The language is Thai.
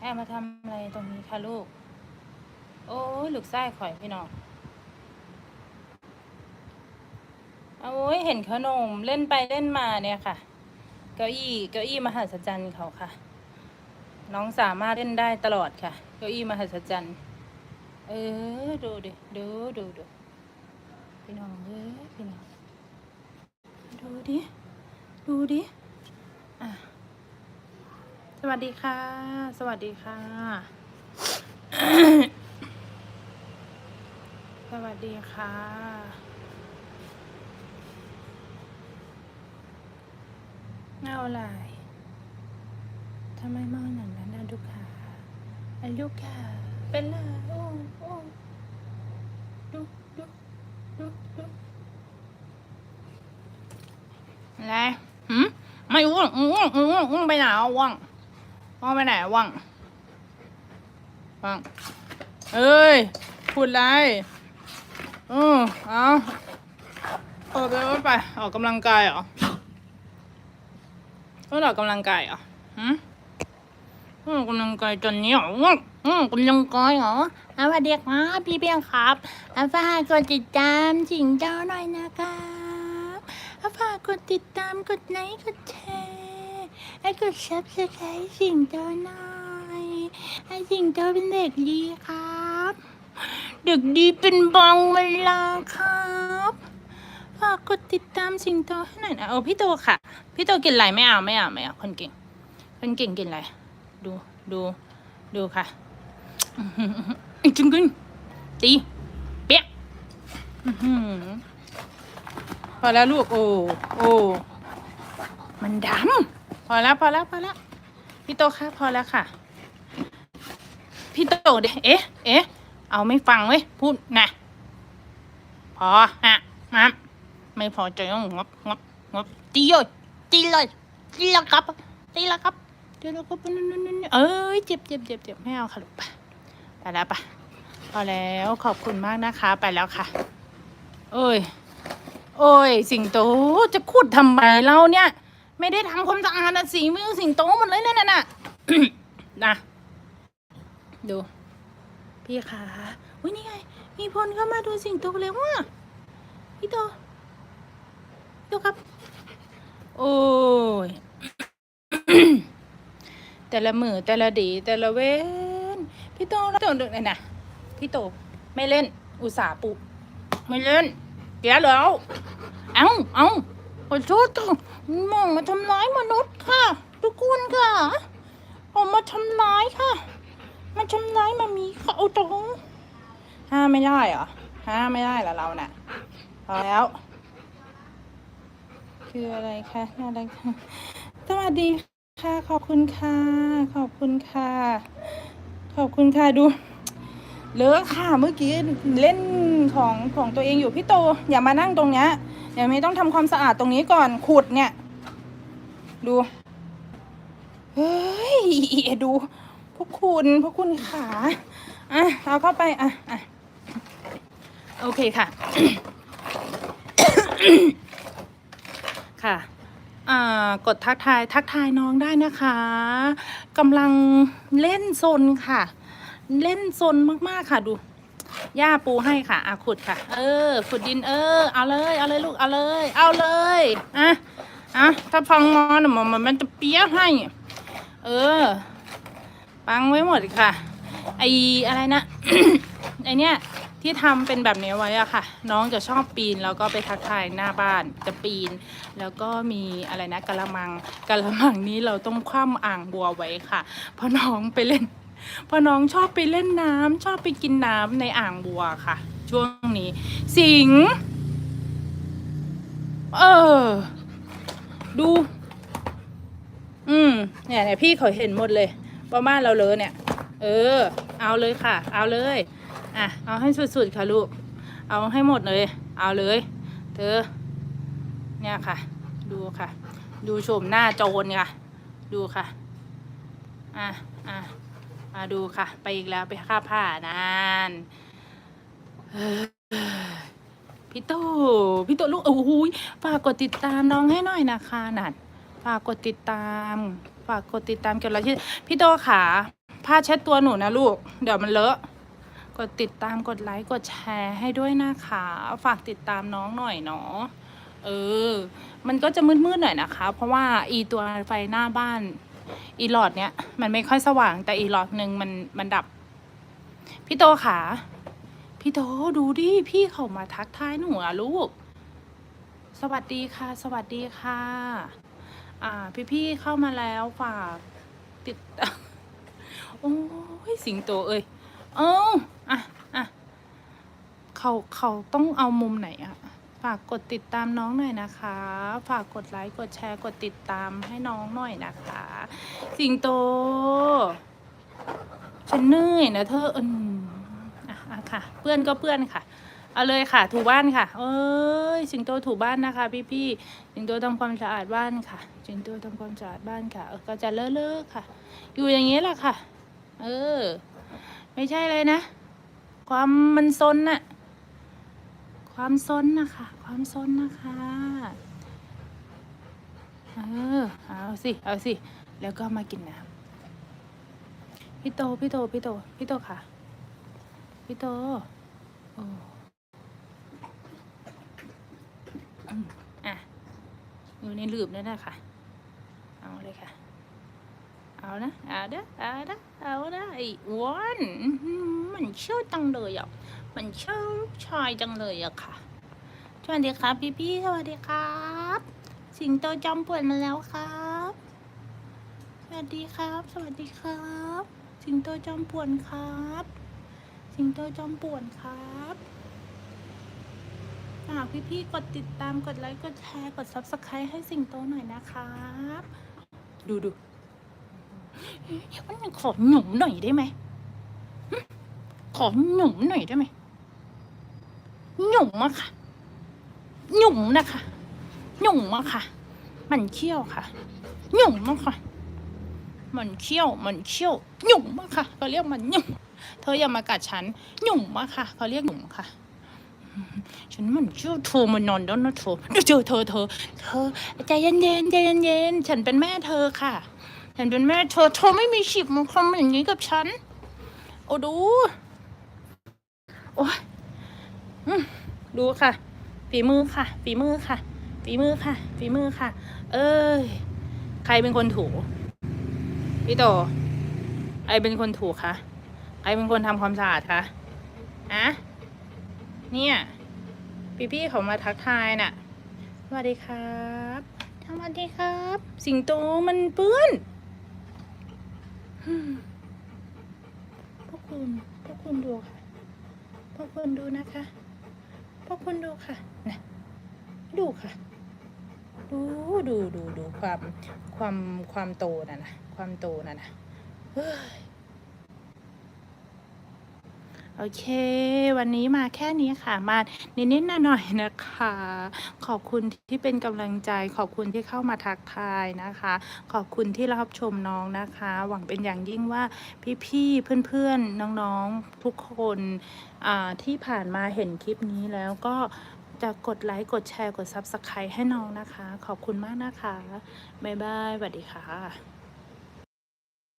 แอบมาทำอะไรตรงนี้คะลูก โอ้ยลูกไส้ข่อยพี่น้องโอ้ยเห็นขนมเล่นไปเล่นมาเนี่ยค่ะ เก้าอี้เก้าอี้มหัศจรรย์เขาค่ะ น้องสามารถเล่นได้ตลอดค่ะ เก้าอี้มหัศจรรย์เออดูดิดูดูดูพี่น้องเอ้ยพี่น้องดูดิดูดิอะ สวัสดีค่ะ สวัสดีค่ะ สวัสดีค่ะ เอาอะไรทำไมมองอย่างนั้นนะลูกค้าไอ้ลูกค้าเป็นไรโอ้โอ้ดูดูดูดูอะไรหืมไม่ว่างว่างว่างว่างไปไหนอะว่าง ว่างไปไหนว่างว่างเอ้ยพูดไรเออเอาเออไปไปไป ออกกำลังกายเหรอก็ออกกำลังกายเหรอหืมออกกำลังกายจนนี้เหรอว่างอืมกำลังกายเหรอสวัสดีครับพี่เพียงครับอะฝากกดติดตามสิงเจ้าหน่อยนะครับอะฝากกดติดตามกดไลค์กดแชร์ ให้กดซับสไครต์สิงเจ้หน่อยให้สิงเจ้เป็นเด็กดีครับ เด็กดีเป็นบางเวลาครับฝากกดติดตามสิงโตให้หน่อยนะโอ้พี่โตค่ะ พี่โตกินอะไรไม่เอาไม่เอาไม่เอาคนเก่ง คนเก่งกินอะไร ดูดูดูค่ะจริงจริงตีเปี๊ยพอแล้วลูก โอ้โอ้มันดำ อแล้วพอแล้วพอแล้วพี่โตค่ะพอแล้วค่ะ พี่โตเดเอ๊ะ เอ๊ะ เอาไม่ฟังเว้ยพูดนะพอฮะมาไม่พอใจงบงบงบตีเลยตีเลยตีแล้วครับตีแล้วครับตีแล้วครับนั่นนั่นเอ้ยเจ็บเจ็บเจ็บเจ็บไม่เอาค่ะลูกไปไปแล้วปะพอแล้วขอบคุณมากนะคะ ไปแล้วค่ะ เอ้ย โอ้ย สิงโตจะขุดทำไมเราเนี่ย ไม่ได้ทำความสะอาดนะสีมือสิงโตหมดเลยนั่นน่ะ นะดู พี่ขาอุ้ยนี่ไง มีพลเข้ามาดูสิงโตแล้วว่ะพี่โตพี่โตครับ โอ้ย แต่ละมือแต่ละดี แต่ละเว้นพี่โตแล้วโตดึกเลยนะพี่โตไม่เล่น อุตส่าห์ปุ ไม่เล่นเดี๋ยแล้ว เอาเอา ขอโทษค่ะมองมาทำร้ายมนุษย์ค่ะ ทุกคนค่ะออกมาทำร้ายค่ะมันทำร้ายมามีเขาเอาตรงห้าไม่ได้เหรอห้าไม่ได้เหรอเราเน่ะพอแล้ว คืออะไรคะน่ารักค่ะสวัสดีค่ะ ขอบคุณค่ะ ขอบคุณค่ะ ขอบคุณค่ะดู เลอะค่ะเมื่อกี้เล่นของของตัวเองอยู่พี่โตอย่ามานั่งตรงเนี้ยอย่าไม่ต้องทำความสะอาดตรงนี้ก่อนขุดเนี่ย ดูเฮ้ยดูพวกคุณพวกคุณขาอะเอาเข้าไปอะอะโอเคค่ะ ค่ะอ่ากดทักทายทักทายน้องได้นะคะกำลังเล่นซนค่ะ เล่นซนมากๆค่ะดูย่าปูให้ค่ะอาขุดค่ะ เออ ขุดดินเออ เอาเลย เอาเลยลูก เอาเลย เอาเลยอะอะถ้าพังมอนมันมันมันจะเปี้ยให้ เออ ปังไว้หมดค่ะ ไออะไรนะ ไอเนี้ยที่ทำเป็นแบบนี้ไว้อะค่ะ น้องจะชอบปีนแล้วก็ไปทักทายหน้าบ้านจะปีน แล้วก็มีอะไรนะกะละมังกะละมังนี้เราต้องคว่ำอ่างบัวไว้ค่ะ เพราะน้องไปเล่น เพราะน้องชอบไปเล่นน้ำชอบไปกินน้ำในอ่างบัวค่ะ ช่วงนี้ สิง เออ ดู อืมเนี่ยเนี่ยพี่เขาเห็นหมดเลยว่าบ้านเราเลยเนี่ย เออ เอาเลยค่ะ เอาเลย อะ เอาให้สุดๆค่ะลูก เอาให้หมดเลย เอาเลย เธอ เนี่ยค่ะ ดูค่ะ ดูชมหน้าโจรค่ะ ดูค่ะ อะ อะ มาดูค่ะ ไปอีกแล้วไปค่าผ้านานพี่โตพี่โตลูกโอ้โหยฝากกดติดตามน้องให้หน่อยนะคะนัดฝากกดติดตาม ฝากกดติดตามเกี่ยวกับที่พี่โตขาผ้าเช็ดตัวหนูนะลูก เดี๋ยวมันเลอะกดติดตามกดไลค์กดแชร์ให้ด้วยนะคะ ฝากติดตามน้องหน่อยเนาะเออ มันก็จะมืดๆหน่อยนะคะ เพราะว่าอีตัวไฟหน้าบ้าน อีหลอดเนี้ยมันไม่ค่อยสว่างแต่อีหลอดหนึ่งมันมันดับ พี่โตขา พี่โตดูดิ พี่เขามาทักทายหนูอะลูก สวัสดีค่ะ สวัสดีค่ะ อ่า พี่ๆเข้ามาแล้วฝากติด โอ้ยสิงโตเอ้ย เอ้าอะอะเขาเขาต้องเอามุมไหนอะ ฝากกดติดตามน้องหน่อยนะคะ ฝากกดไลค์ กดแชร์ กดติดตามให้น้องหน่อยนะคะ สิงโต ฉันเหนื่อยนะเธออืมอะอะค่ะ เพื่อนก็เพื่อนค่ะ เอาเลยค่ะ ถูบ้านค่ะ เอ้ย สิงโตถูบ้านนะคะ พี่พี่สิงโตทำความสะอาดบ้านค่ะ สิงโตทำความสะอาดบ้านค่ะ ก็จะเลอะเลอะๆค่ะ อยู่อย่างนี้แหละค่ะ เออ ไม่ใช่เลยนะ ความมันซนน่ะ ความซนนะคะ ความซนนะคะ เออ เอาสิ เอาสิ แล้วก็มากินน้ำพี่โต พี่โต พี่โต พี่โตค่ะ พี่โต โอ้อืมอะ อยู่ในหลืบนั่นแหละค่ะ เอาเลยค่ะ เอานะเอาเด้อเอานะเอานะไอ้อ้วนมันเชื่อจังเลยอะมันเชื่อลูกชายจังเลยอะค่ะสวัสดีครับพี่พี่สวัสดีครับ สิงโตจอมป่วนมาแล้วครับ สวัสดีครับ สวัสดีครับ สิงโตจอมป่วนครับ สิงโตจอมป่วนครับฝากพี่พี่กดติดตามกดไลค์กดแชร์กด subscribe ให้สิงโตหน่อยนะครับ ดูดู มันขอหนุ่มหน่อยได้ไหมขอหนุ่มหน่อยได้ไหมหนุ่มอะค่ะหนุ่มนะคะหนุ่มอะค่ะ มันเขี้ยวค่ะหนุ่มอะค่ะ มันเขี้ยวมันเขี้ยวหนุ่มอะค่ะเขาเรียกมันหนุ่มเธออย่ามากัดฉันหนุ่มอะค่ะเขาเรียกหนุ่มค่ะฉันมันเชื่อเธอมานอนแล้วนะเธอเดี๋ยวเจอเธอเธอเธอใจเย็นๆใจเย็นๆฉันเป็นแม่เธอค่ะ ฉันเป็นแม่เธอเธอไม่มีสิทธิ์มาทำอย่างนี้กับฉัน โอ้ดู โอ้ยดูค่ะ ฝีมือค่ะ ฝีมือค่ะ ฝีมือค่ะ ฝีมือค่ะ เอ้ย ใครเป็นคนถูพี่โตใครเป็นคนถูคะใครเป็นคนทำความสะอาดคะอะเนี่ยพี่ๆเขามาทักทายน่ะสวัสดีครับสวัสดีครับ สิงโตมันเปื้อน พวกคุณพวกคุณดูค่ะ พวกคุณดูนะคะ พวกคุณดูค่ะนะดูค่ะ ดูดูดูดูความความความโตน่ะนะความโตน่ะนะเฮ้ย โอเค วันนี้มาแค่นี้ค่ะ มานิดๆหน่อยๆนะคะ ขอบคุณที่เป็นกำลังใจ ขอบคุณที่เข้ามาทักทายนะคะ ขอบคุณที่รับชมน้องนะคะ หวังเป็นอย่างยิ่งว่าพี่ๆเพื่อนๆน้องๆทุกคนที่ผ่านมาเห็นคลิปนี้แล้วก็จะกดไลค์ กดแชร์ กด Subscribe ให้น้องนะคะ ขอบคุณมากนะคะ บ๊ายบายสวัสดีค่ะ